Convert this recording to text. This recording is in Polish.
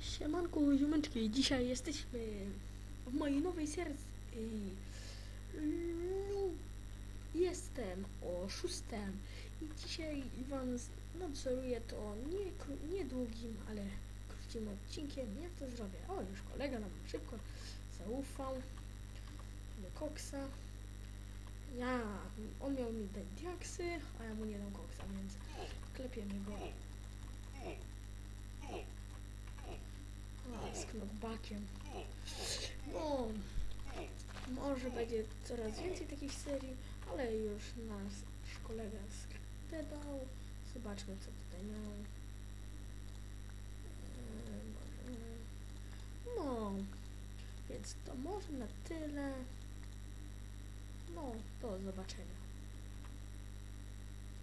Siemanku, ziomeczki, dzisiaj jesteśmy w mojej nowej serii. Jestem oszustem i dzisiaj z- nadzoruję to nie, nie długim, ale krótkim odcinkiem. Jak to zrobię? O, już kolega nam szybko zaufał do koksa. Ja, on miał mi dać diaksy, a ja mu nie dam koksa, więc klepiemy go. Z knockbackiem. No, może będzie coraz więcej takich serii, ale już nasz kolega skradał. Zobaczmy, co tutaj miał. Może- No, więc to może na tyle. No, do zobaczenia.